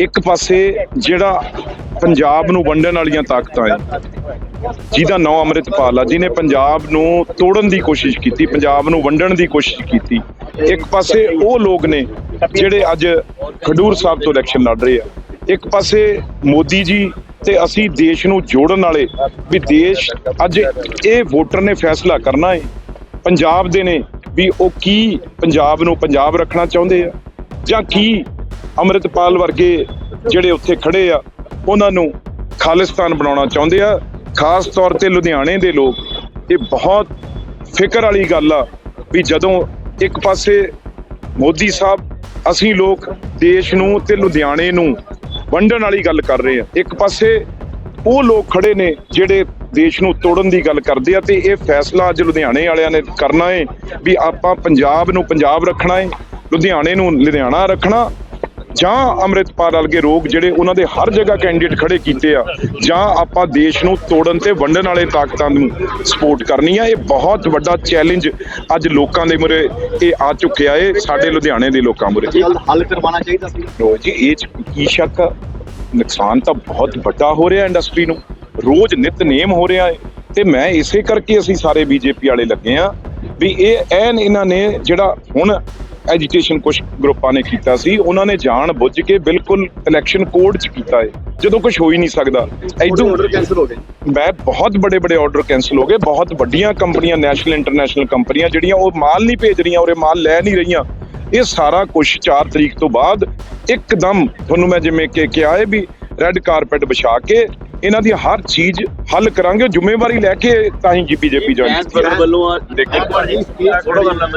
ਇੱਕ ਪਾਸੇ ਜਿਹੜਾ ਪੰਜਾਬ ਨੂੰ ਵੰਡਣ ਵਾਲੀਆਂ ਤਾਕਤਾਂ ਹੈ, ਜਿਹਦਾ ਨਾਂ ਅੰਮ੍ਰਿਤਪਾਲ ਆ, ਜਿਹਨੇ ਪੰਜਾਬ ਨੂੰ ਤੋੜਨ ਦੀ ਕੋਸ਼ਿਸ਼ ਕੀਤੀ, ਪੰਜਾਬ ਨੂੰ ਵੰਡਣ ਦੀ ਕੋਸ਼ਿਸ਼ ਕੀਤੀ। ਇੱਕ ਪਾਸੇ ਉਹ ਲੋਕ ਨੇ ਜਿਹੜੇ ਅੱਜ ਖਡੂਰ ਸਾਹਿਬ ਤੋਂ ਇਲੈਕਸ਼ਨ ਲੜ ਰਹੇ ਆ। ਇੱਕ ਪਾਸੇ ਮੋਦੀ ਜੀ ਤੇ ਅਸੀਂ ਦੇਸ਼ ਨੂੰ ਜੋੜਨ ਵਾਲੇ, ਵੀ ਦੇਸ਼ ਅੱਜ ਇਹ ਵੋਟਰ ਨੇ ਫੈਸਲਾ ਕਰਨਾ ਹੈ। ਪੰਜਾਬ ਦੇ ਨੇ ਵੀ ਉਹ ਕੀ ਪੰਜਾਬ ਨੂੰ ਪੰਜਾਬ ਰੱਖਣਾ ਚਾਹੁੰਦੇ ਆ ਜਾਂ ਕੀ ਅੰਮ੍ਰਿਤਪਾਲ ਵਰਗੇ ਜਿਹੜੇ ਉੱਥੇ ਖੜੇ ਆ, ਉਹਨਾਂ ਨੂੰ ਖਾਲਿਸਤਾਨ ਬਣਾਉਣਾ ਚਾਹੁੰਦੇ ਆ। ਖਾਸ ਤੌਰ ਤੇ ਲੁਧਿਆਣੇ ਦੇ ਲੋਕ। ਇਹ ਬਹੁਤ ਫਿਕਰ ਵਾਲੀ ਗੱਲ ਆ ਵੀ ਜਦੋਂ ਇੱਕ ਪਾਸੇ ਮੋਦੀ ਸਾਹਿਬ, ਅਸੀਂ ਲੋਕ ਦੇਸ਼ ਨੂੰ ਤੇ ਲੁਧਿਆਣੇ ਨੂੰ ਵੰਡਣ ਵਾਲੀ ਗੱਲ ਕਰ ਰਹੇ ਆ। ਇੱਕ ਪਾਸੇ ਉਹ ਲੋਕ ਖੜੇ ਨੇ ਜਿਹੜੇ ਦੇਸ਼ ਨੂੰ ਤੋੜਨ ਦੀ ਗੱਲ ਕਰਦੇ ਆ ਤੇ ਇਹ ਫੈਸਲਾ ਅੱਜ ਲੁਧਿਆਣੇ ਵਾਲਿਆਂ ਨੇ ਕਰਨਾ ਹੈ ਵੀ ਆਪਾਂ ਪੰਜਾਬ ਨੂੰ ਪੰਜਾਬ ਰੱਖਣਾ ਹੈ ਲੁਧਿਆਣੇ ਨੂੰ ਲੁਧਿਆਣਾ ਰੱਖਣਾ। ਜਾਂ ਅੰਮ੍ਰਿਤਪਾਲ ਵਰਗੇ ਰੋਗ ਜਿਹੜੇ ਉਹਨਾਂ ਦੇ ਹਰ ਜਗ੍ਹਾ ਕੈਂਡੀਡੇਟ ਖੜੇ ਕੀਤੇ ਆ ਜਾਂ ਆਪਾਂ ਦੇਸ਼ ਨੂੰ ਤੋੜਨ ਤੇ ਵੰਡਣ ਵਾਲੇ ਤਾਕਤਾਂ ਨੂੰ ਸਪੋਰਟ ਕਰਨੀ ਆ ਇਹ ਬਹੁਤ ਵੱਡਾ ਚੈਲੰਜ ਅੱਜ ਲੋਕਾਂ ਦੇ ਮੁਰੇ ਇਹ ਆ ਚੁੱਕਿਆ ਏ ਸਾਡੇ ਲੁਧਿਆਣੇ ਦੇ ਲੋਕਾਂ ਮੁਰੇ ਹੱਲ ਕਰਵਾਉਣਾ ਚਾਹੀਦਾ ਸੀ। ਜੀ ਇਹ 'ਚ ਕੀ ਸ਼ੱਕ? ਨੁਕਸਾਨ ਤਾਂ ਬਹੁਤ ਵੱਡਾ ਹੋ ਰਿਹਾ ਇੰਡਸਟਰੀ ਨੂੰ। ਰੋਜ਼ ਨਿਤਨੇਮ ਹੋ ਰਿਹਾ ਹੈ ਤੇ ਮੈਂ ਇਸੇ ਕਰਕੇ ਅਸੀਂ ਸਾਰੇ ਬੀਜੇਪੀ ਵਾਲੇ ਲੱਗੇ ਆ ਵੀ ਇਹ ਐਨ ਇਹਨਾਂ ਨੇ ਜਿਹੜਾ ਹੁਣ ਐਜੀਟੇਸ਼ਨ ਕੁਝ ਗਰੁੱਪਾਂ ਨੇ ਕੀਤਾ ਸੀ ਉਹਨਾਂ ਨੇ ਜਾਣ ਬੁੱਝ ਕੇ ਬਿਲਕੁਲ ਇਲੈਕਸ਼ਨ ਕੋਡ 'ਚ ਕੀਤਾ ਹੈ ਜਦੋਂ ਕੁਝ ਹੋ ਹੀ ਨਹੀਂ ਸਕਦਾ। ਇਦੋਂ ਆਰਡਰ ਕੈਨਸਲ ਹੋ ਗਏ। ਮੈਂ ਬਹੁਤ ਬੜੇ ਬੜੇ ਆਰਡਰ ਕੈਨਸਲ ਹੋ ਗਏ ਬਹੁਤ ਵੱਡੀਆਂ ਕੰਪਨੀਆਂ ਨੈਸ਼ਨਲ ਇੰਟਰਨੈਸ਼ਨਲ ਕੰਪਨੀਆਂ ਜਿਹੜੀਆਂ ਉਹ ਮਾਲ ਨਹੀਂ ਭੇਜ ਰਹੀਆਂ ਔਰ ਇਹ ਮਾਲ ਲੈ ਨਹੀਂ ਰਹੀਆਂ। ਇਹ ਸਾਰਾ ਕੁਝ 4 ਤਰੀਕ ਤੋਂ ਬਾਅਦ ਇੱਕਦਮ ਤੁਹਾਨੂੰ ਮੈਂ ਜਿਵੇਂ ਕਿ ਕਿਹਾ ਹੈ ਵੀ ਰੈੱਡ ਕਾਰਪੈਟ ਵਿਛਾ ਕੇ ਇਹਨਾਂ ਦੀ ਹਰ ਚੀਜ਼ ਹੱਲ ਕਰਾਂਗੇ ਜ਼ਿੰਮੇਵਾਰੀ ਲੈ ਕੇ ਤਾਂ ਹੀ ਬੀਜੇਪੀ ਜੁਆਇਨ ਵੱਲੋਂ ਦੇਖੋ। ਥੋੜਾ